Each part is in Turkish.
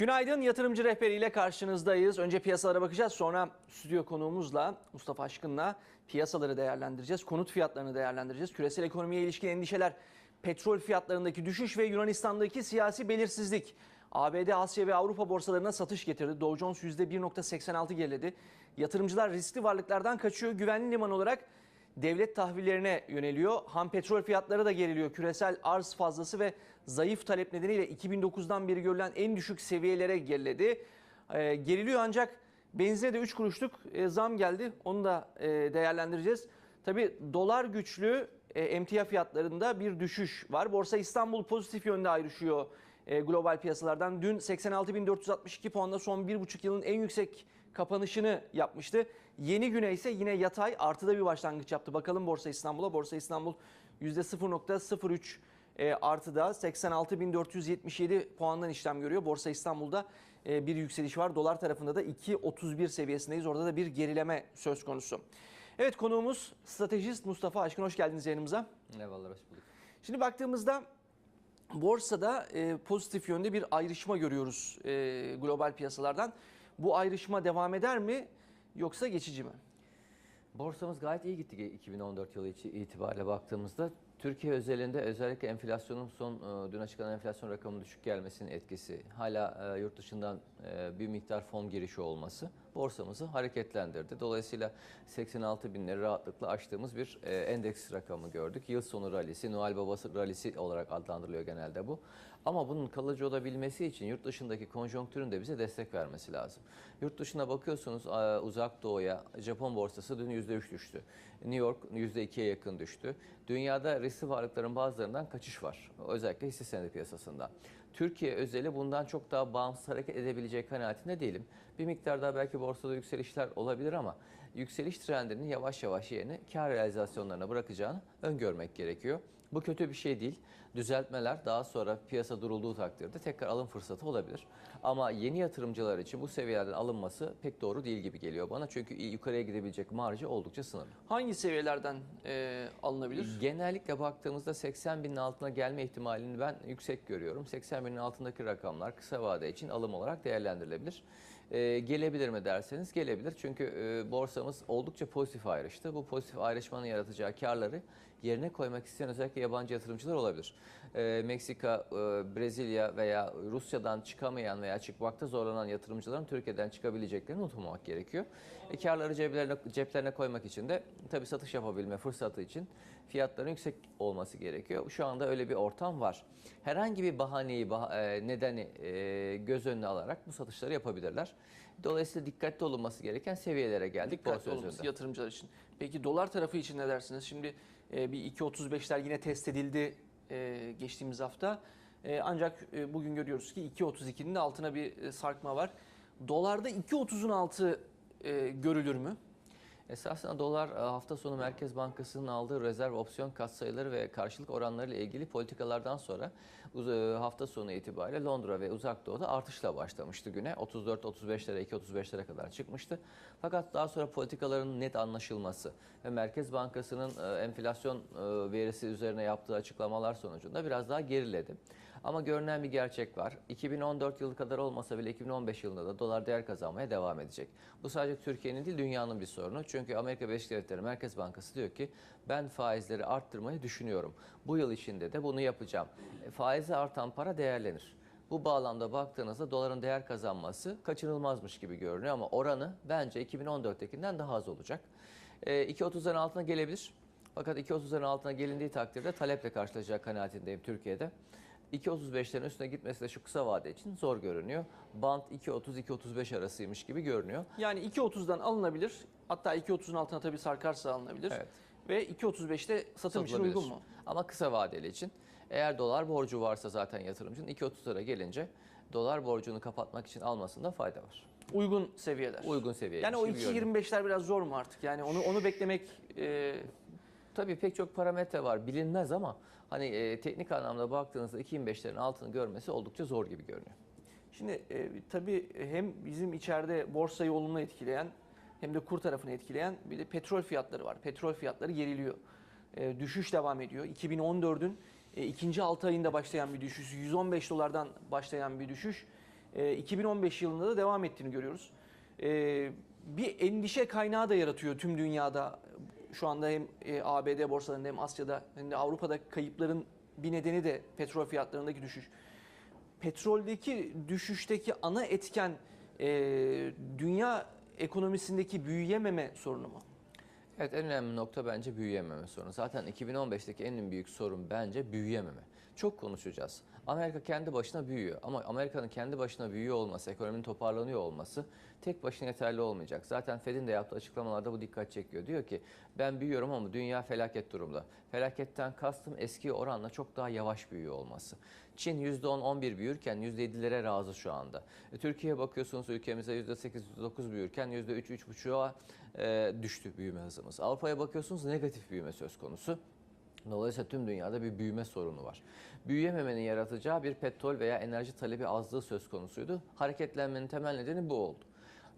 Günaydın yatırımcı rehberiyle karşınızdayız. Önce piyasalara bakacağız sonra stüdyo konuğumuzla Mustafa Aşkın'la piyasaları değerlendireceğiz. Konut fiyatlarını değerlendireceğiz. Küresel ekonomiye ilişkin endişeler, petrol fiyatlarındaki düşüş ve Yunanistan'daki siyasi belirsizlik. ABD, Asya ve Avrupa borsalarına satış getirdi. Dow Jones %1.86 geriledi. Yatırımcılar riskli varlıklardan kaçıyor. Güvenli liman olarak devlet tahvillerine yöneliyor. Ham petrol fiyatları da geriliyor. Küresel arz fazlası ve zayıf talep nedeniyle 2009'dan beri görülen en düşük seviyelere geriledi. Ee, geriliyor ancak benzine de 3 kuruşluk e, zam geldi. Onu da e, değerlendireceğiz. Tabi dolar güçlü e, emtia fiyatlarında bir düşüş var. Borsa İstanbul pozitif yönde ayrışıyor e, global piyasalardan. Dün 86.462 puanla son 1,5 yılın en yüksek kapanışını yapmıştı. Yeni güne ise yine yatay artıda bir başlangıç yaptı. Bakalım Borsa İstanbul'a. Borsa İstanbul %0.03 e, artıda 86.477 puandan işlem görüyor. Borsa İstanbul'da e, bir yükseliş var. Dolar tarafında da 2.31 seviyesindeyiz. Orada da bir gerileme söz konusu. Evet konuğumuz stratejist Mustafa Aşkın. Hoş geldiniz yayınımıza. Eyvallah hoş bulduk. Şimdi baktığımızda borsada e, pozitif yönde bir ayrışma görüyoruz e, global piyasalardan. Bu ayrışma devam eder mi yoksa geçici mi? Borsamız gayet iyi gitti 2014 yılı itibariyle baktığımızda. Türkiye özelinde özellikle enflasyonun son e, dün açıklanan enflasyon rakamının düşük gelmesinin etkisi, hala e, yurt dışından e, bir miktar fon girişi olması borsamızı hareketlendirdi. Dolayısıyla 86 binleri rahatlıkla aştığımız bir e, endeks rakamı gördük. Yıl sonu rallisi, Noel Babası rallisi olarak adlandırılıyor genelde bu. Ama bunun kalıcı olabilmesi için yurt dışındaki konjonktürün de bize destek vermesi lazım. Yurt dışına bakıyorsunuz uzak doğuya, Japon borsası dün %3 düştü. New York %2'ye yakın düştü. Dünyada riskli varlıkların bazılarından kaçış var. Özellikle hisse senedi piyasasında. Türkiye özeli bundan çok daha bağımsız hareket edebilecek kanaatinde değilim. Bir miktar daha belki borsada yükselişler olabilir ama yükseliş trendinin yavaş yavaş yerini kar realizasyonlarına bırakacağını öngörmek gerekiyor. Bu kötü bir şey değil. Düzeltmeler daha sonra piyasa durulduğu takdirde tekrar alım fırsatı olabilir. Ama yeni yatırımcılar için bu seviyelerden alınması pek doğru değil gibi geliyor bana. Çünkü yukarıya gidebilecek marjı oldukça sınırlı. Hangi seviyelerden e, alınabilir? Genellikle baktığımızda 80 binin altına gelme ihtimalini ben yüksek görüyorum. 80 binin altındaki rakamlar kısa vade için alım olarak değerlendirilebilir. Ee, gelebilir mi derseniz gelebilir. Çünkü e, borsamız oldukça pozitif ayrıştı. Bu pozitif ayrışmanın yaratacağı karları yerine koymak isteyen özellikle yabancı yatırımcılar olabilir. Ee, Meksika, e, Brezilya veya Rusya'dan çıkamayan veya çıkmakta zorlanan yatırımcıların Türkiye'den çıkabileceklerini unutmamak gerekiyor. E, karları ceplerine, ceplerine koymak için de tabii satış yapabilme fırsatı için fiyatların yüksek olması gerekiyor. Şu anda öyle bir ortam var. Herhangi bir bahaneyi, bah- e, nedeni e, göz önüne alarak bu satışları yapabilirler. Dolayısıyla dikkatli olunması gereken seviyelere geldik Dikkatli özünde. yatırımcılar için. Peki dolar tarafı için ne dersiniz? Şimdi e, bir 2.35'ler yine test edildi e, geçtiğimiz hafta. E, ancak bugün görüyoruz ki 2.32'nin de altına bir sarkma var. Dolarda 2.30'un altı görülür mü? Esasında dolar e, hafta sonu Merkez Bankası'nın aldığı rezerv opsiyon katsayıları ve karşılık oranları ile ilgili politikalardan sonra e, hafta sonu itibariyle Londra ve Uzak Doğu'da artışla başlamıştı güne. 34-35'lere 2-35'lere kadar çıkmıştı. Fakat daha sonra politikaların net anlaşılması ve Merkez Bankası'nın e, enflasyon verisi üzerine yaptığı açıklamalar sonucunda biraz daha geriledi. Ama görünen bir gerçek var. 2014 yılı kadar olmasa bile 2015 yılında da dolar değer kazanmaya devam edecek. Bu sadece Türkiye'nin değil dünyanın bir sorunu. Çünkü Amerika Birleşik Devletleri Merkez Bankası diyor ki ben faizleri arttırmayı düşünüyorum. Bu yıl içinde de bunu yapacağım. E, Faizi artan para değerlenir. Bu bağlamda baktığınızda doların değer kazanması kaçınılmazmış gibi görünüyor ama oranı bence 2014'tekinden daha az olacak. E, 2.30'ların altına gelebilir. Fakat 2.30'ların altına gelindiği takdirde taleple karşılaşacağı kanaatindeyim Türkiye'de. 2.35'lerin üstüne gitmesi de şu kısa vade için zor görünüyor. Band 2.30-2.35 arasıymış gibi görünüyor. Yani 2.30'dan alınabilir. Hatta 2.30'un altına tabii sarkarsa alınabilir. Evet. Ve 2.35'te satım için uygun mu? Ama kısa vadeli için. Eğer dolar borcu varsa zaten yatırımcının 2.30'lara gelince dolar borcunu kapatmak için almasında fayda var. Uygun seviyeler. Uygun seviye. Yani o 2.25'ler biraz zor mu artık? Yani onu onu beklemek e, Tabii pek çok parametre var bilinmez ama hani e, teknik anlamda baktığınızda 2.25'lerin altını görmesi oldukça zor gibi görünüyor. Şimdi e, tabii hem bizim içeride borsayı olumlu etkileyen hem de kur tarafını etkileyen bir de petrol fiyatları var. Petrol fiyatları geriliyor. E, düşüş devam ediyor. 2014'ün e, ikinci 6 ayında başlayan bir düşüş, 115 dolardan başlayan bir düşüş e, 2015 yılında da devam ettiğini görüyoruz. E, bir endişe kaynağı da yaratıyor tüm dünyada. Şu anda hem e, ABD borsalarında hem Asya'da hem de Avrupa'da kayıpların bir nedeni de petrol fiyatlarındaki düşüş. Petroldeki düşüşteki ana etken e, dünya ekonomisindeki büyüyememe sorunu mu? Evet en önemli nokta bence büyüyememe sorunu. Zaten 2015'teki en büyük sorun bence büyüyememe. Çok konuşacağız. Amerika kendi başına büyüyor ama Amerika'nın kendi başına büyüyor olması, ekonominin toparlanıyor olması tek başına yeterli olmayacak. Zaten Fed'in de yaptığı açıklamalarda bu dikkat çekiyor. Diyor ki ben büyüyorum ama dünya felaket durumda. Felaketten kastım eski oranla çok daha yavaş büyüyor olması. Çin %10-11 büyürken %7'lere razı şu anda. E, Türkiye'ye bakıyorsunuz ülkemize %8-9 büyürken %3-3,5'a e, düştü büyüme hızımız. Avrupa'ya bakıyorsunuz negatif büyüme söz konusu. Dolayısıyla tüm dünyada bir büyüme sorunu var. Büyüyememenin yaratacağı bir petrol veya enerji talebi azlığı söz konusuydu. Hareketlenmenin temel nedeni bu oldu.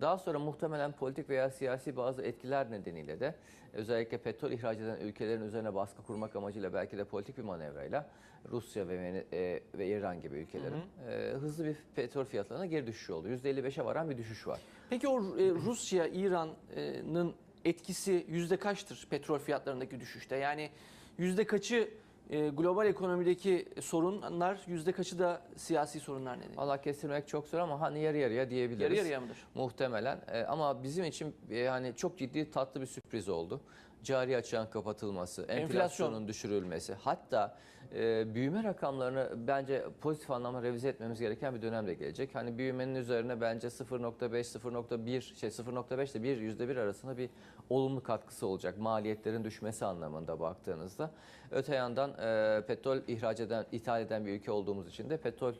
Daha sonra muhtemelen politik veya siyasi bazı etkiler nedeniyle de özellikle petrol ihraç eden ülkelerin üzerine baskı kurmak amacıyla belki de politik bir manevrayla Rusya ve, e, ve İran gibi ülkelerin e, hızlı bir petrol fiyatlarına geri düşüşü oldu. %55'e varan bir düşüş var. Peki o e, Rusya, İran'ın etkisi yüzde kaçtır petrol fiyatlarındaki düşüşte? Yani yüzde kaçı e, global ekonomideki sorunlar, yüzde kaçı da siyasi sorunlar nedeni? Valla kestirmek çok zor ama hani yarı yarıya diyebiliriz. Yarı yarıya mıdır? Muhtemelen E, ama bizim için e, hani çok ciddi tatlı bir sürpriz oldu. Cari açığın kapatılması, enflasyonun düşürülmesi hatta e, büyüme rakamlarını bence pozitif anlamda revize etmemiz gereken bir dönem de gelecek. Hani büyümenin üzerine bence 0.5 0.1 şey 0.5 ile 1 %1 arasında bir olumlu katkısı olacak maliyetlerin düşmesi anlamında baktığınızda. Öte yandan e, petrol ihraç eden, ithal eden bir ülke olduğumuz için de petrol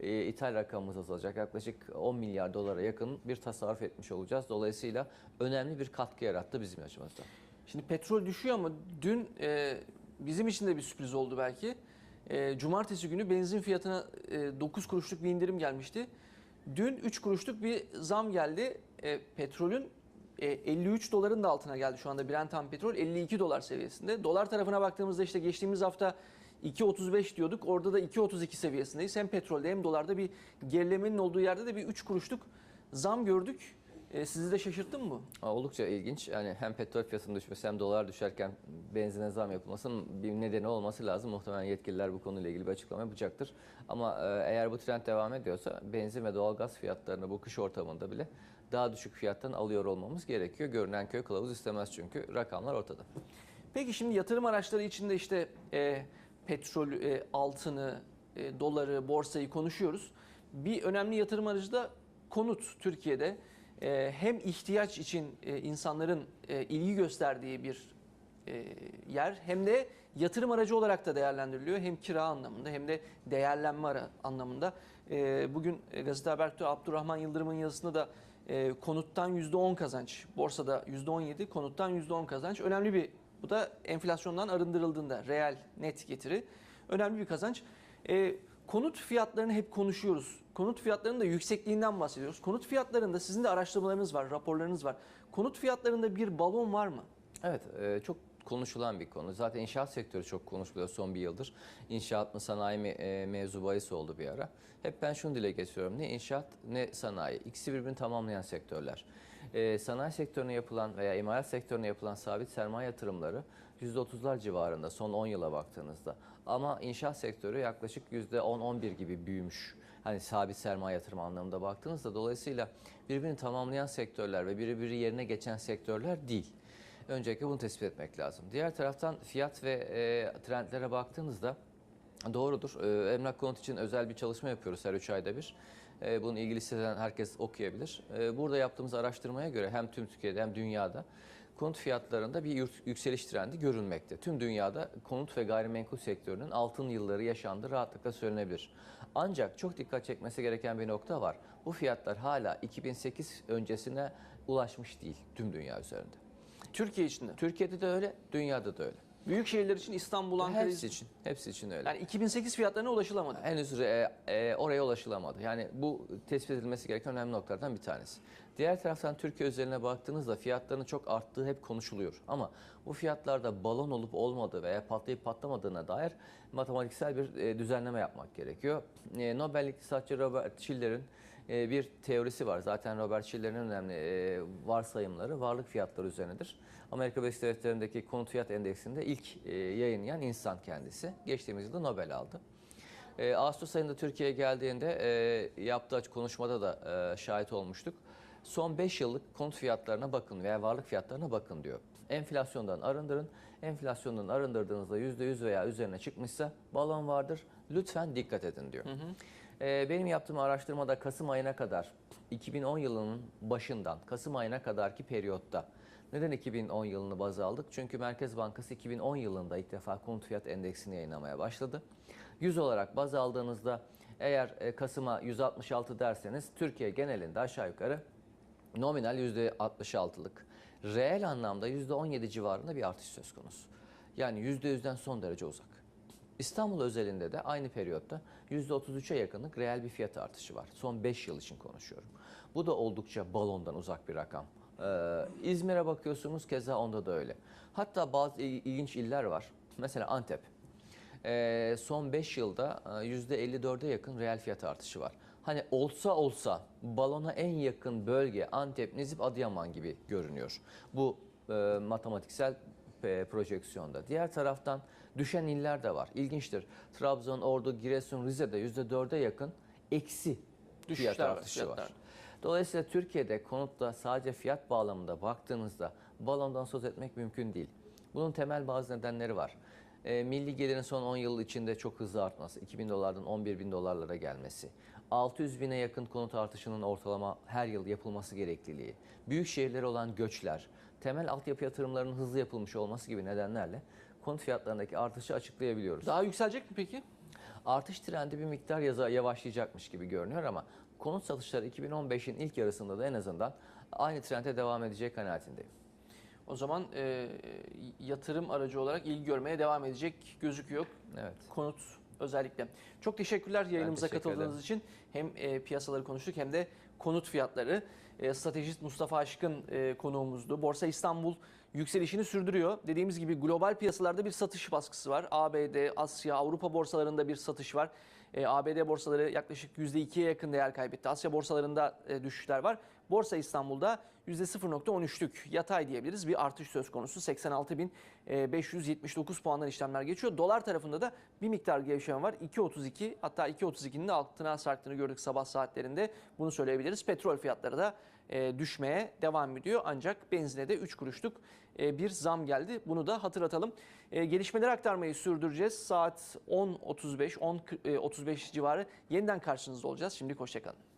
e, ithal rakamımız azalacak. Yaklaşık 10 milyar dolara yakın bir tasarruf etmiş olacağız. Dolayısıyla önemli bir katkı yarattı bizim açımızdan. Şimdi petrol düşüyor ama dün e, bizim için de bir sürpriz oldu belki. E, cumartesi günü benzin fiyatına e, 9 kuruşluk bir indirim gelmişti. Dün 3 kuruşluk bir zam geldi. E, petrolün e, 53 doların da altına geldi şu anda Brent ham petrol 52 dolar seviyesinde. Dolar tarafına baktığımızda işte geçtiğimiz hafta 2.35 diyorduk. Orada da 2.32 seviyesindeyiz. Hem petrolde hem dolarda bir gerilemenin olduğu yerde de bir 3 kuruşluk zam gördük. E, sizi de şaşırttı mı bu? Oldukça ilginç. Yani hem petrol fiyatının düşmesi hem dolar düşerken benzine zam yapılmasının bir nedeni olması lazım. Muhtemelen yetkililer bu konuyla ilgili bir açıklama yapacaktır. Ama e, eğer bu trend devam ediyorsa benzin ve doğalgaz fiyatlarını bu kış ortamında bile daha düşük fiyattan alıyor olmamız gerekiyor. Görünen köy kılavuz istemez çünkü rakamlar ortada. Peki şimdi yatırım araçları içinde işte e, petrol, e, altını, e, doları, borsayı konuşuyoruz. Bir önemli yatırım aracı da konut Türkiye'de. E, hem ihtiyaç için e, insanların e, ilgi gösterdiği bir e, yer hem de yatırım aracı olarak da değerlendiriliyor. Hem kira anlamında hem de değerlenme anlamında. E, bugün Gazete Habertürk'te Abdurrahman Yıldırım'ın yazısında da konuttan %10 kazanç, borsada %17, konuttan %10 kazanç önemli bir bu da enflasyondan arındırıldığında reel net getiri önemli bir kazanç. E, konut fiyatlarını hep konuşuyoruz. Konut fiyatlarının da yüksekliğinden bahsediyoruz. Konut fiyatlarında sizin de araştırmalarınız var, raporlarınız var. Konut fiyatlarında bir balon var mı? Evet, e, çok konuşulan bir konu. Zaten inşaat sektörü çok konuşuluyor son bir yıldır. İnşaat mı sanayi mi e, mevzu bahis oldu bir ara. Hep ben şunu dile getiriyorum. Ne inşaat ne sanayi. İkisi birbirini tamamlayan sektörler. E, sanayi sektörüne yapılan veya imalat sektörüne yapılan sabit sermaye yatırımları %30'lar civarında son 10 yıla baktığınızda. Ama inşaat sektörü yaklaşık %10-11 gibi büyümüş. Hani sabit sermaye yatırımı anlamında baktığınızda dolayısıyla birbirini tamamlayan sektörler ve birbiri yerine geçen sektörler değil. Öncelikle bunu tespit etmek lazım. Diğer taraftan fiyat ve e, trendlere baktığınızda doğrudur. E, emlak konut için özel bir çalışma yapıyoruz her 3 ayda bir. E, bunu ilgili siteden herkes okuyabilir. E, burada yaptığımız araştırmaya göre hem tüm Türkiye'de hem dünyada konut fiyatlarında bir yükseliş trendi görülmekte. Tüm dünyada konut ve gayrimenkul sektörünün altın yılları yaşandığı rahatlıkla söylenebilir. Ancak çok dikkat çekmesi gereken bir nokta var. Bu fiyatlar hala 2008 öncesine ulaşmış değil tüm dünya üzerinde. Türkiye içinde. Türkiye'de de öyle, dünyada da öyle. Büyük şehirler için İstanbul, Ankara, Hepsi için, hepsi için öyle. yani 2008 fiyatlarına ulaşılamadı. Henüz e, e, oraya ulaşılamadı. Yani bu tespit edilmesi gereken önemli noktalardan bir tanesi. Diğer taraftan Türkiye özeline baktığınızda fiyatların çok arttığı hep konuşuluyor. Ama bu fiyatlarda balon olup olmadığı veya patlayıp patlamadığına dair matematiksel bir e, düzenleme yapmak gerekiyor. E, Nobel iktisatçı Robert Schiller'in e, bir teorisi var. Zaten Robert Schiller'in önemli e, varsayımları varlık fiyatları üzerinedir. Amerika Birleşik Devletleri'ndeki konut fiyat endeksinde ilk e, yayınlayan insan kendisi. Geçtiğimiz yılda Nobel aldı. E, Ağustos ayında Türkiye'ye geldiğinde e, yaptığı konuşmada da şahit olmuştuk. Son 5 yıllık konut fiyatlarına bakın veya varlık fiyatlarına bakın diyor. Enflasyondan arındırın. Enflasyondan arındırdığınızda %100 veya üzerine çıkmışsa balon vardır. Lütfen dikkat edin diyor. E, benim yaptığım araştırmada Kasım ayına kadar 2010 yılının başından Kasım ayına kadarki periyotta neden 2010 yılını baz aldık? Çünkü Merkez Bankası 2010 yılında ilk defa konut fiyat endeksini yayınlamaya başladı. 100 olarak baz aldığınızda eğer e, Kasım'a 166 derseniz Türkiye genelinde aşağı yukarı nominal %66'lık, reel anlamda %17 civarında bir artış söz konusu. Yani %100'den son derece uzak. İstanbul özelinde de aynı periyotta %33'e yakınlık reel bir fiyat artışı var. Son 5 yıl için konuşuyorum. Bu da oldukça balondan uzak bir rakam. Ee, İzmir'e bakıyorsunuz keza onda da öyle. Hatta bazı il- ilginç iller var. Mesela Antep. Ee, son 5 yılda e, %54'e yakın reel fiyat artışı var. Hani olsa olsa balona en yakın bölge Antep, Nizip, Adıyaman gibi görünüyor. Bu e, matematiksel e, projeksiyonda. Diğer taraftan düşen iller de var. İlginçtir. Trabzon, Ordu, Giresun, Rize'de %4'e yakın eksi Düşüşler fiyat var, artışı var. fiyatlar. Dolayısıyla Türkiye'de konutta sadece fiyat bağlamında baktığınızda balondan söz etmek mümkün değil. Bunun temel bazı nedenleri var. E, milli gelirin son 10 yıl içinde çok hızlı artması, 2000 dolardan 11 bin dolarlara gelmesi, 600 bine yakın konut artışının ortalama her yıl yapılması gerekliliği, büyük şehirlere olan göçler, temel altyapı yatırımlarının hızlı yapılmış olması gibi nedenlerle konut fiyatlarındaki artışı açıklayabiliyoruz. Daha yükselecek mi peki? Artış trendi bir miktar yaza, yavaşlayacakmış gibi görünüyor ama konut satışları 2015'in ilk yarısında da en azından aynı trende devam edecek kanaatindeyim. O zaman e, yatırım aracı olarak ilgi görmeye devam edecek gözüküyor. Evet. konut özellikle. Çok teşekkürler yayınımıza teşekkür katıldığınız için. Hem e, piyasaları konuştuk hem de konut fiyatları. E, stratejist Mustafa Aşkın e, konuğumuzdu. Borsa İstanbul yükselişini sürdürüyor. Dediğimiz gibi global piyasalarda bir satış baskısı var. ABD, Asya, Avrupa borsalarında bir satış var. E, ABD borsaları yaklaşık %2'ye yakın değer kaybetti. Asya borsalarında e, düşüşler var. Borsa İstanbul'da %0.13'lük yatay diyebiliriz bir artış söz konusu. 86.579 puandan işlemler geçiyor. Dolar tarafında da bir miktar gevşeme var. 2.32 hatta 2.32'nin de altına sarktığını gördük sabah saatlerinde. Bunu söyleyebiliriz. Petrol fiyatları da e, düşmeye devam ediyor. Ancak benzine de 3 kuruşluk e, bir zam geldi. Bunu da hatırlatalım. E, gelişmeleri aktarmayı sürdüreceğiz. Saat 10.35, 10.35 civarı yeniden karşınızda olacağız. Şimdi hoşçakalın.